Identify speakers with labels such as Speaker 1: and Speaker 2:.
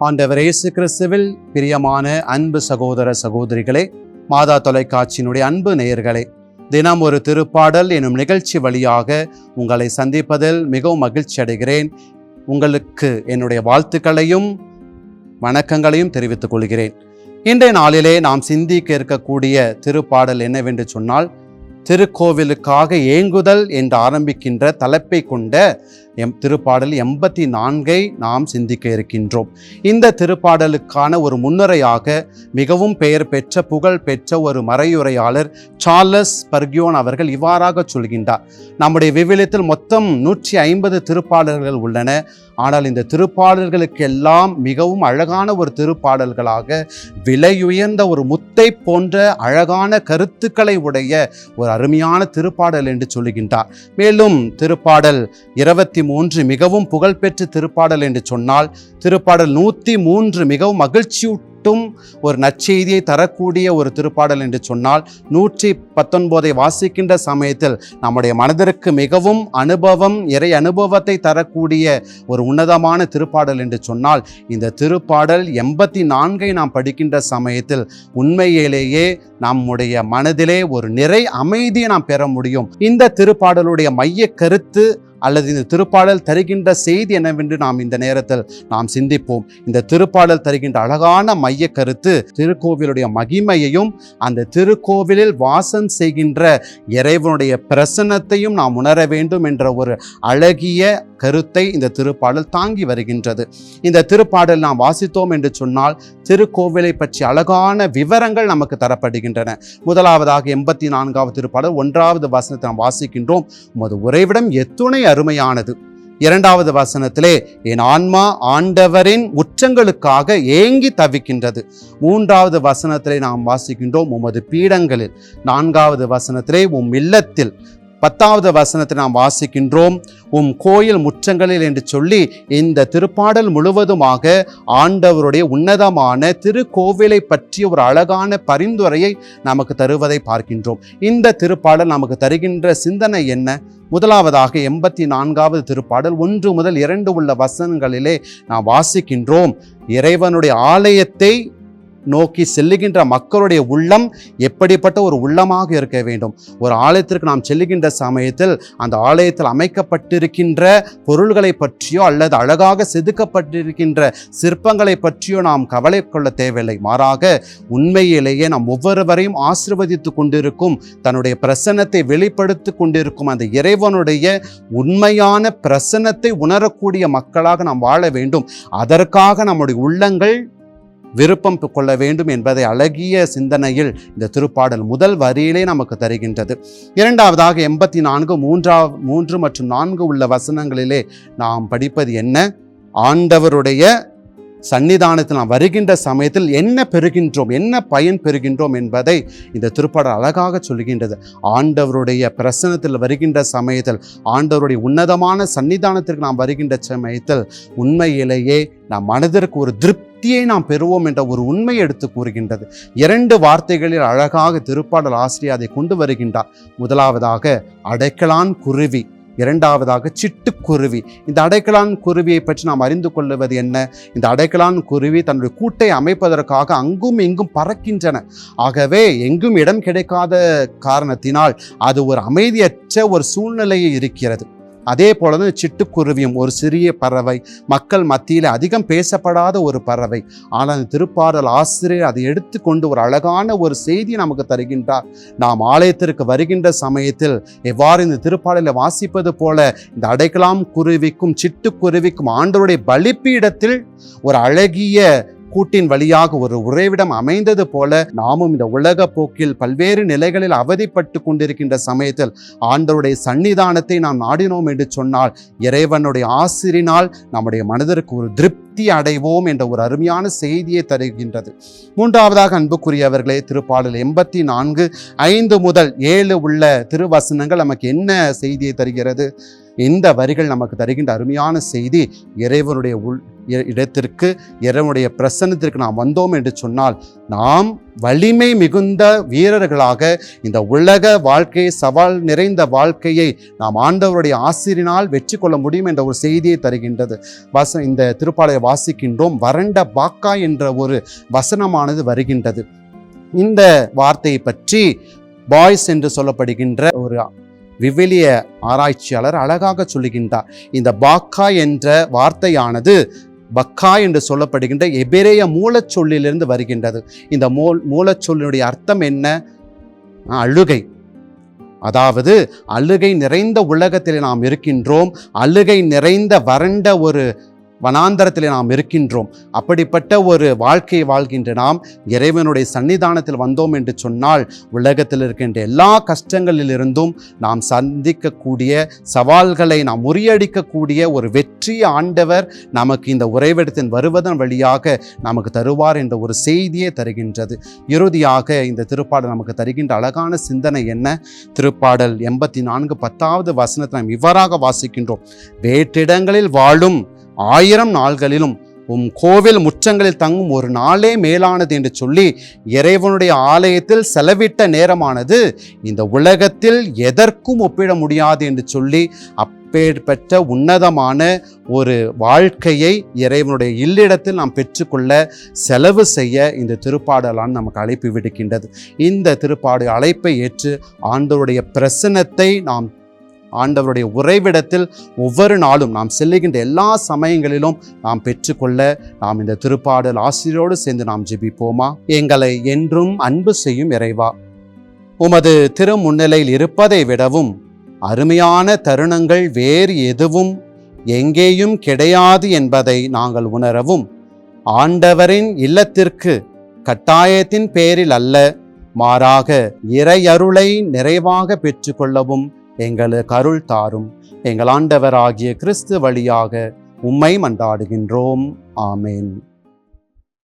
Speaker 1: ஆண்டவர் இயேசு கிறிஸ்துவில் பிரியமான அன்பு சகோதர சகோதரிகளே மாதா தொலைக்காட்சியினுடைய அன்பு நேயர்களே தினம் ஒரு திருப்பாடல் எனும் நிகழ்ச்சி வழியாக உங்களை சந்திப்பதில் மிகவும் மகிழ்ச்சி அடைகிறேன். உங்களுக்கு என்னுடைய வாழ்த்துக்களையும் வணக்கங்களையும் தெரிவித்துக் கொள்கிறேன். இன்றைய நாளிலே நாம் சிந்திக்க இருக்கக்கூடிய திருப்பாடல் என்னவென்று சொன்னால் திருக்கோவிலுக்காக ஏங்குதல் என்று ஆரம்பிக்கின்ற தலைப்பை கொண்ட எம் திருப்பாடல் எண்பத்தி நான்கை நாம் சிந்திக்க இருக்கின்றோம். இந்த திருப்பாடலுக்கான ஒரு முன்னுரையாக மிகவும் பெயர் பெற்ற புகழ் பெற்ற ஒரு மறையுரையாளர் சார்லஸ் பர்கியோன் அவர்கள் இவ்வாறாக சொல்கின்றார். நம்முடைய விவிலியத்தில் மொத்தம் நூற்றி ஐம்பது திருப்பாடல்கள் உள்ளன. ஆனால் இந்த திருப்பாடல்களுக்கெல்லாம் மிகவும் அழகான ஒரு திருப்பாடல்களாக விலையுயர்ந்த ஒரு முத்தை போன்ற அழகான கருத்துக்களை உடைய ஒரு அருமையான திருப்பாடல் என்று சொல்லுகின்றார். மேலும் திருப்பாடல் இருபத்தி மூன்று மிகவும் புகழ்பெற்ற திருப்பாடல் என்று சொன்னால் திருப்பாடல் நூற்றி மூன்று மிகவும் மட்டும் ஒரு நற்செய்தியை தரக்கூடிய ஒரு திருப்பாடல் என்று சொன்னால் நூற்றி பத்தொன்பதை வாசிக்கின்ற சமயத்தில் நம்முடைய மனதிற்கு மிகவும் அனுபவம் இறை அனுபவத்தை தரக்கூடிய ஒரு உன்னதமான திருப்பாடல் என்று சொன்னால் இந்த திருப்பாடல் எண்பத்தி நான்கை நாம் படிக்கின்ற சமயத்தில் உண்மையிலேயே நம்முடைய மனதிலே ஒரு நிறை அமைதியை நாம் பெற முடியும். இந்த திருப்பாடலுடைய மைய கருத்து அல்லது இந்த திருப்பாடல் தருகின்ற செய்தி என்னவென்று நாம் இந்த நேரத்தில் நாம் சிந்திப்போம். இந்த திருப்பாடல் தருகின்ற அழகான மைய கருத்து திருக்கோவிலுடைய மகிமையையும் அந்த திருக்கோவிலில் வாசம் செய்கின்ற இறைவனுடைய பிரசன்னத்தையும் நாம் உணர வேண்டும் என்ற ஒரு அழகிய கருத்தை இந்த திருப்பாடல் தாங்கி வருகின்றது. இந்த திருப்பாடல் நாம் வாசித்தோம் என்று சொன்னால் திருக்கோவிலை பற்றி அழகான விவரங்கள் நமக்கு தரப்படுகின்றன. முதலாவதாக எண்பத்தி நான்காவது திருப்பாடல் ஒன்றாவது வசனத்தை நாம் வாசிக்கின்றோம். உமது உறைவிடம் எத்துணை அருமையானது. இரண்டாவது வசனத்திலே என் ஆன்மா ஆண்டவரின் உச்சங்களுக்காக ஏங்கி தவிக்கின்றது. மூன்றாவது வசனத்திலே நாம் வாசிக்கின்றோம் உமது பீடங்களில். நான்காவது வசனத்திலே உம் இல்லத்தில். பத்தாவது வசனத்தை நாம் வாசிக்கின்றோம். உம் கோயில் முற்றங்களில் என்று சொல்லி இந்த திருப்பாடல் முழுவதுமாக ஆண்டவருடைய உன்னதமான திருக்கோவிலை பற்றிய ஒரு அழகான பரிந்துரையை நமக்கு தருவதை பார்க்கின்றோம். இந்த திருப்பாடல் நமக்கு தருகின்ற சிந்தனை என்ன? முதலாவதாக எண்பத்தி நான்காவது திருப்பாடல் ஒன்று முதல் இரண்டு உள்ள வசனங்களிலே நாம் வாசிக்கின்றோம். இறைவனுடைய ஆலயத்தை நோக்கி செல்லுகின்ற மக்களுடைய உள்ளம் எப்படிப்பட்ட ஒரு உள்ளமாக இருக்க வேண்டும்? ஒரு ஆலயத்திற்கு நாம் செல்லுகின்ற சமயத்தில் அந்த ஆலயத்தில் அமைக்கப்பட்டிருக்கின்ற பொருள்களை பற்றியோ அல்லது அழகாக செதுக்கப்பட்டிருக்கின்ற சிற்பங்களை பற்றியோ நாம் கவலை கொள்ள தேவையில்லை. மாறாக உண்மையிலேயே நாம் ஒவ்வொருவரையும் ஆசிர்வதித்து கொண்டிருக்கும் தன்னுடைய பிரசன்னத்தை வெளிப்படுத்தி கொண்டிருக்கும் அந்த இறைவனுடைய உண்மையான பிரசன்னத்தை உணரக்கூடிய மக்களாக நாம் வாழ வேண்டும். அதற்காக நம்முடைய உள்ளங்கள் விருப்பம் கொள்ள வேண்டும் என்பதை அழகிய சிந்தனையில் இந்த திருப்பாடல் முதல் வரியிலே நமக்கு தருகின்றது. இரண்டாவதாக எண்பத்தி நான்கு மூன்றா மூன்று மற்றும் நான்கு உள்ள வசனங்களிலே நாம் படிப்பது என்ன? ஆண்டவருடைய சன்னிதானத்தில் நாம் வருகின்ற சமயத்தில் என்ன பெறுகின்றோம் என்ன பயன் பெறுகின்றோம் என்பதை இந்த திருப்பாடல் அழகாக சொல்கின்றது. ஆண்டவருடைய பிரசனத்தில் வருகின்ற சமயத்தில் ஆண்டவருடைய உன்னதமான சன்னிதானத்திற்கு நாம் வருகின்ற சமயத்தில் உண்மையிலேயே நம் மனதிற்கு ஒரு திருப்தியை நாம் பெறுவோம் என்ற ஒரு உண்மை எடுத்து கூறுகின்றது. இரண்டு வார்த்தைகளில் அழகாக திருப்பாடல் ஆசிரியர் அதை கொண்டு வருகின்றார். முதலாவதாக அடைக்கலான் குருவி. இரண்டாவதாக சிட்டுக்குருவி இந்த அடைக்கலான் குருவியை பற்றி நாம் அறிந்து கொள்வது என்ன? இந்த அடைக்கலான் குருவி தன்னுடைய கூட்டை அமைப்பதற்காக அங்கும் இங்கும் பறக்கின்றன. ஆகவே எங்கும் இடம் கிடைக்காத காரணத்தினால் அது ஒரு அமைதியற்ற ஒரு சூழ்நிலையில் இருக்கிறது. அதே போல தான் சிட்டுக்குருவியும் ஒரு சிறிய பறவை. மக்கள் மத்தியில் அதிகம் பேசப்படாத ஒரு பறவை. ஆனால் அந்த திருப்பாடல் ஆசிரியர் அதை எடுத்துக்கொண்டு ஒரு அழகான ஒரு செய்தி நமக்கு தருகின்றார். நாம் ஆலயத்திற்கு வருகின்ற சமயத்தில் எவ்வாறு இந்த திருப்பாடலை வாசிப்பது போல இந்த அடைக்கலாம் குருவிக்கும் சிட்டுக்குருவிக்கும் ஆண்டவருடைய பலிப்பீடத்தில் ஒரு அழகிய கூட்டின் வழியாக ஒரு உறைவிடம் அமைந்தது போல நாமும் இந்த உலக போக்கில் பல்வேறு நிலைகளில் அவதிப்பட்டு கொண்டிருக்கின்ற சமயத்தில் ஆண்டவருடைய சன்னிதானத்தை நாம் நாடினோம் என்று சொன்னால் இறைவனுடைய ஆசிரினால் நம்முடைய மனதிற்கு ஒரு திருப்தி அடைவோம் என்ற ஒரு அருமையான செய்தியை தருகின்றது. மூன்றாவதாக அன்புக்குரியவர்களே திருப்பாடல் எண்பத்தி நான்கு ஐந்து முதல் ஏழு உள்ள திருவசனங்கள் நமக்கு என்ன செய்தியை தருகிறது? இந்த வரிகள் நமக்கு தருகின்ற அருமையான செய்தி இறைவனுடைய உள் இ- இடத்திற்கு இறைவனுடைய பிரசன்னத்திற்கு நாம் வந்தோம் என்று சொன்னால் நாம் வலிமை மிகுந்த வீரர்களாக இந்த உலக வாழ்க்கை சவால் நிறைந்த வாழ்க்கையை நாம் ஆண்டவருடைய ஆசிரியனால் வெற்றி கொள்ள முடியும் என்ற ஒரு செய்தியை தருகின்றது. வச இந்த திருப்பாளையை வாசிக்கின்றோம். வறண்ட பாக்கா என்ற ஒரு வசனமானது வருகின்றது. இந்த வார்த்தையை பற்றி பாய்ஸ் என்று சொல்லப்படுகின்ற ஒரு விவிலிய ஆராய்ச்சியாளர் அழகாக சொல்லுகின்றார். இந்த பாக்கா என்ற வார்த்தையானது பக்கா என்று சொல்லப்படுகின்ற எபிரேய மூலச்சொல்லிலிருந்து வருகின்றது. இந்த மூல் மூலச்சொல்லினுடைய அர்த்தம் என்ன? அழுகை. அதாவது அழுகை நிறைந்த உலகத்தில் நாம் இருக்கின்றோம். அழுகை நிறைந்த வறண்ட ஒரு வனாந்தரத்தில் நாம் இருக்கின்றோம். அப்படிப்பட்ட ஒரு வாழ்க்கையை வாழ்கின்ற நாம் இறைவனுடைய சன்னிதானத்தில் வந்தோம் என்று சொன்னால் உலகத்தில் இருக்கின்ற எல்லா கஷ்டங்களிலிருந்தும் நாம் சந்திக்கக்கூடிய சவால்களை நாம் முறியடிக்கக்கூடிய ஒரு வெற்றி ஆண்டவர் நமக்கு இந்த உறைவிடத்தின் வருவதன் வழியாக நமக்கு தருவார் என்ற ஒரு செய்தியை தருகின்றது. இறுதியாக இந்த திருப்பாடல் நமக்கு தருகின்ற அழகான சிந்தனை என்ன? திருப்பாடல் எண்பத்தி நான்கு பத்தாவது வசனத்தை நாம் இவ்வாறாக வாசிக்கின்றோம். வேற்றிடங்களில் வாழும் ஆயிரம் நாள்களிலும் உம் கோவில் முற்றங்களில் தங்கும் ஒரு நாளே மேலானது என்று சொல்லி இறைவனுடைய ஆலயத்தில் செலவிட்ட நேரமானது இந்த உலகத்தில் எதற்கும் ஒப்பிட முடியாது என்று சொல்லி அப்பேற்பட்ட உன்னதமான ஒரு வாழ்க்கையை இறைவனுடைய இல்லிடத்தில் நாம் பெற்றுக்கொள்ள செலவு செய்ய இந்த திருப்பாடலான் நமக்கு அழைப்பு விடுக்கின்றது. இந்த திருப்பாடு அழைப்பை ஏற்று ஆண்டவருடைய பிரசன்னத்தை நாம் ஆண்டவருடைய உறைவிடத்தில் ஒவ்வொரு நாளும் நாம் செல்லுகின்ற எல்லா சமயங்களிலும் நாம் பெற்றுக்கொள்ள நாம் இந்த திருப்பாடல் ஆசிரியரோடு சேர்ந்து நாம் ஜெபிப்போமா? எங்களை என்றும் அன்பு செய்யும் இறைவா உமது திருமுன்னிலையில் இருப்பதை விடவும் அருமையான தருணங்கள் வேறு எதுவும் எங்கேயும் கிடையாது என்பதை நாங்கள் உணரவும் ஆண்டவரின் இல்லத்திற்கு கட்டாயத்தின் பேரில் அல்ல மாறாக இறையருளை நிறைவாக பெற்றுக்கொள்ளவும் எங்களுக்கு அருள் தாரும். எங்கள் ஆண்டவராகிய கிறிஸ்து வழியாக உம்மை மன்றாடுகின்றோம். ஆமேன்.